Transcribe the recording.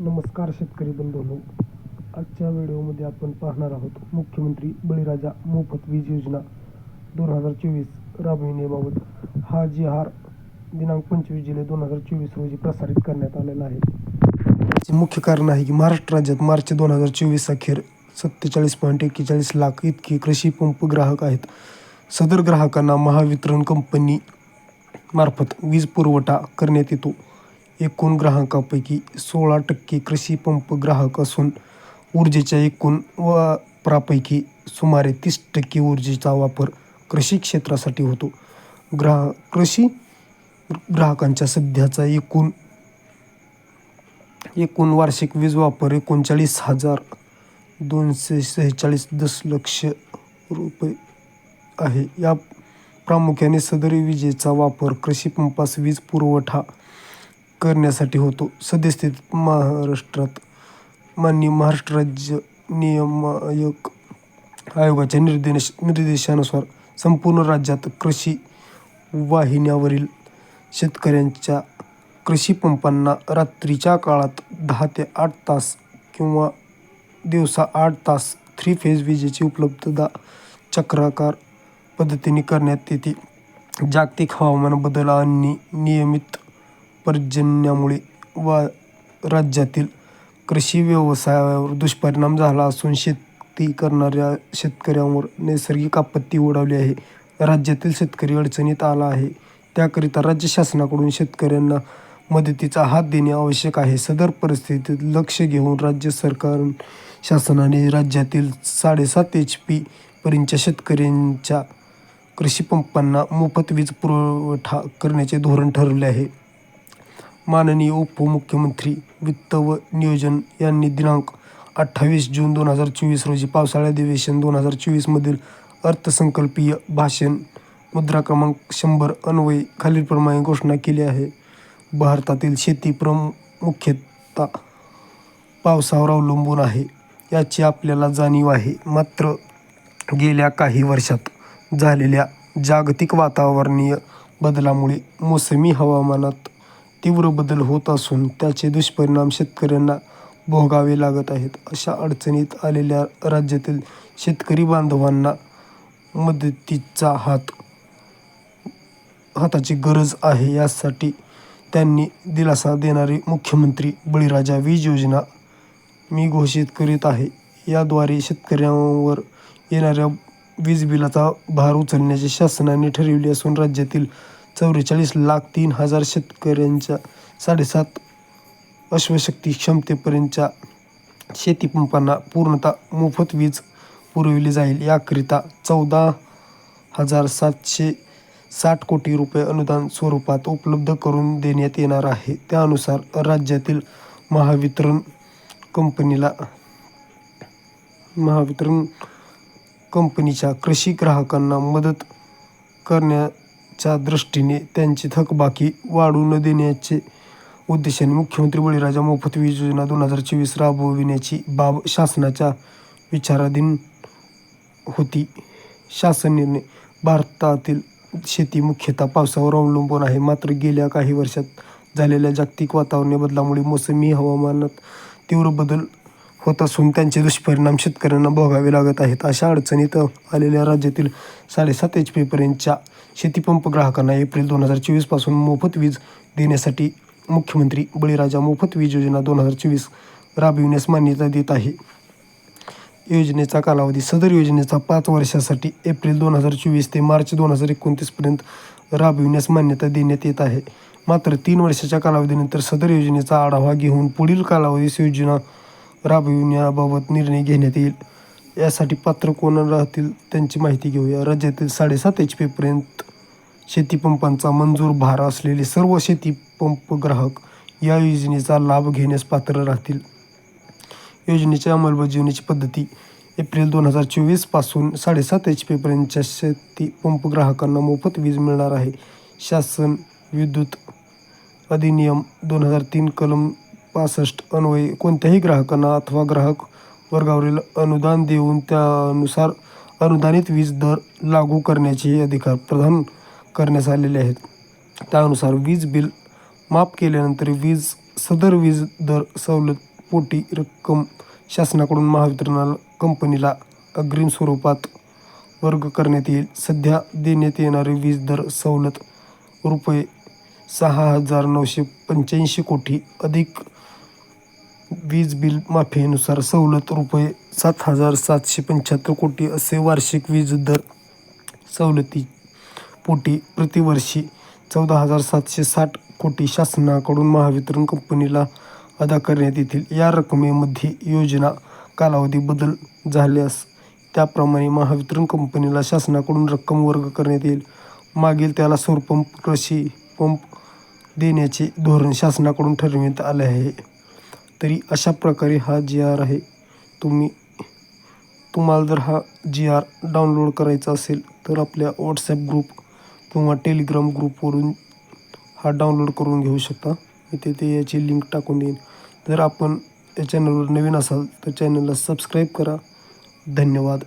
नमस्कार शेतकरी बंधूंनो. आजच्या व्हिडिओमध्ये आपण पाहणार आहोत मुख्यमंत्री बळीराजा मोफत वीज योजना दोन हजार चोवीस राबविण्याबाबत हा जी आर दिनांक पंचवीस जुलै दोन हजार चोवीस रोजी प्रसारित करण्यात आलेला आहे. याचे मुख्य कारण आहे की महाराष्ट्र राज्यात मार्च दोन हजार चोवीस अखेर सत्तेचाळीस पॉईंट एक्केचाळीस लाख इतके कृषी पंप ग्राहक आहेत. सदर ग्राहकांना महावितरण कंपनी मार्फत वीज पुरवठा करण्यात येतो. एकूण ग्राहकांपैकी सोळा टक्के कृषी पंप ग्राहक असून ऊर्जेच्या एकूण वापरापैकी सुमारे तीस टक्के ऊर्जेचा वापर कृषी क्षेत्रासाठी होतो. ग्राह कृषी ग्राहकांच्या सध्याचा एकूण एकूण वार्षिक वीज वापर एकोणचाळीस हजार दोनशे सेहेचाळीस दशलक्ष रुपये आहे. या प्रामुख्याने सदर विजेचा वापर कृषी पंपास वीज पुरवठा करण्यासाठी होतो. सद्यस्थितीत महाराष्ट्रात माननीय महाराष्ट्र राज्य नियमायक आयोगाच्या निर्देश निर्देशानुसार संपूर्ण राज्यात कृषी वाहिन्यावरील शेतकऱ्यांच्या कृषी पंपांना रात्रीच्या काळात दहा ते आठ तास किंवा दिवसा आठ तास थ्री फेज विजेची उपलब्धता चक्राकार पद्धतीने करण्यात येते. जागतिक हवामान बदल आणि नियमित पर्जन्यामुळे वा राज्यातील कृषी व्यवसायावर दुष्परिणाम झाला असून शेती करणाऱ्या शेतकऱ्यांवर नैसर्गिक आपत्ती ओढावली आहे. राज्यातील शेतकरी अडचणीत आला आहे. त्याकरिता राज्य शासनाकडून शेतकऱ्यांना मदतीचा हात देणे आवश्यक आहे. सदर परिस्थितीत लक्ष घेऊन राज्य सरकार शासनाने राज्यातील साडेसात एच पी पर्यंतच्या शेतकऱ्यांच्या कृषी पंपांना मोफत वीज पुरवठा करण्याचे धोरण ठरवले आहे. माननीय उपमुख्यमंत्री वित्त व नियोजन यांनी दिनांक अठ्ठावीस जून दोन हजार चोवीस रोजी पावसाळी अधिवेशन दोन हजार चोवीसमधील अर्थसंकल्पीय भाषण मुद्रा क्रमांक शंभर अन्वये खालीलप्रमाणे घोषणा केली आहे. भारतातील शेती मुख्यतः पावसावर अवलंबून आहे. याची आपल्याला जाणीव आहे. मात्र गेल्या काही वर्षात झालेल्या जागतिक वातावरणीय बदलामुळे मोसमी हवामानात तीव्र बदल होत असून त्याचे दुष्परिणाम शेतकऱ्यांना भोगावे लागत आहेत. अशा अडचणीत आलेल्या राज्यातील शेतकरी बांधवांना मदतीचा हात हाताची गरज आहे. यासाठी त्यांनी दिलासा देणारी मुख्यमंत्री बळीराजा वीज योजना मी घोषित करीत आहे. याद्वारे शेतकऱ्यांवर येणाऱ्या वीज बिलाचा भार उचलण्याचे शासनाने ठरविले असून राज्यातील चौवेचाळीस लाख तीन हजार शेतकऱ्यांच्या साडेसात अश्वशक्ती क्षमतेपर्यंतच्या शेतीपंपांना पूर्णतः मोफत वीज पुरविली जाईल. याकरिता चौदा हजार सातशे साठ कोटी रुपये अनुदान स्वरूपात उपलब्ध करून देण्यात येणार आहे. त्यानुसार राज्यातील महावितरण कंपनीला महावितरण कंपनीच्या कृषी ग्राहकांना मदत करण्या च्या दृष्टीने त्यांची थकबाकी वाढू न देण्याचे उद्देशाने मुख्यमंत्री बळीराजा मोफत वीज योजना दोन हजार चोवीस राबविण्याची बाब शासनाच्या विचाराधीन होती. शासन निर्णय भारतातील शेती मुख्यतः पावसावर अवलंबून आहे. मात्र गेल्या काही वर्षात झालेल्या जागतिक वातावरणीय बदलामुळे मोसमी हवामानात तीव्र बदल होत असून त्यांचे दुष्परिणाम शेतकऱ्यांना भोगावे लागत आहेत. अशा अडचणीत आलेल्या राज्यातील साडेसात एच पीपर्यंतच्या शेतीपंप ग्राहकांना एप्रिल दोन हजार चोवीसपासून मोफत वीज देण्यासाठी मुख्यमंत्री बळीराजा मोफत वीज योजना दोन हजार चोवीस राबविण्यास मान्यता देत आहे. योजनेचा कालावधी सदर योजनेचा पाच वर्षासाठी एप्रिल दोन हजार चोवीस ते मार्च दोन हजार एकोणतीसपर्यंत राबविण्यास मान्यता देण्यात येत आहे. मात्र तीन वर्षाच्या कालावधीनंतर सदर योजनेचा आढावा घेऊन पुढील कालावधीस योजना राबविण्याबाबत निर्णय घेण्यात येईल. यासाठी पात्र कोण राहतील त्यांची माहिती घेऊया. राज्यातील साडेसात एच पीपर्यंत शेतीपंपांचा मंजूर भार असलेले सर्व शेतीपंप ग्राहक या योजनेचा लाभ घेण्यास पात्र राहतील. योजनेच्या अंमलबजावणीची पद्धती एप्रिल दोन हजार चोवीसपासून साडेसात एच पीपर्यंतच्या शेती पंप ग्राहकांना मोफत वीज मिळणार आहे. शासन विद्युत अधिनियम दोन हजार तीन कलम पासष्ट अन्वये कोणत्याही ग्राहकांना अथवा ग्राहक वर्गावरील अनुदान देऊन त्यानुसार अनुदानित वीज दर लागू करण्याचे अधिकार प्रदान करण्यात आलेले आहेत. त्यानुसार वीज बिल माफ केल्यानंतर वीज सदर वीज दर सवलत पोटी रक्कम शासनाकडून महावितरण कंपनीला अग्रिम स्वरूपात वर्ग करण्यात येईल. सध्या देण्यात येणारी वीज दर सवलत रुपये सहा हजार नऊशे पंच्याऐंशी कोटी अधिक वीज बिल माफीनुसार सवलत रुपये सात हजार सातशे पंच्याहत्तर कोटी असे वार्षिक वीज दर सवलती पोटी प्रतिवर्षी चौदा हजार सातशे साठ कोटी शासनाकडून महावितरण कंपनीला अदा करण्यात येतील. या रकमेमध्ये योजना कालावधी बदल झाल्यास त्याप्रमाणे महावितरण कंपनीला शासनाकडून रक्कम वर्ग करण्यात येईल. मागील त्याला सौरपंप कृषी पंप देण्याचे धोरण शासनाकडून ठरविण्यात आले आहे. तरी अशा प्रकारे हा जी आर आहे. तुम्ही तुम्हाला जर हा जी आर डाउनलोड करायचा असेल तर आपल्या व्हॉट्सॲप ग्रुप किंवा टेलिग्राम ग्रुपवरून हा डाउनलोड करून घेऊ शकता. मी तिथे याची लिंक टाकून देईन. जर आपण या चॅनलवर नवीन असाल तर चॅनलला सबस्क्राईब करा. धन्यवाद.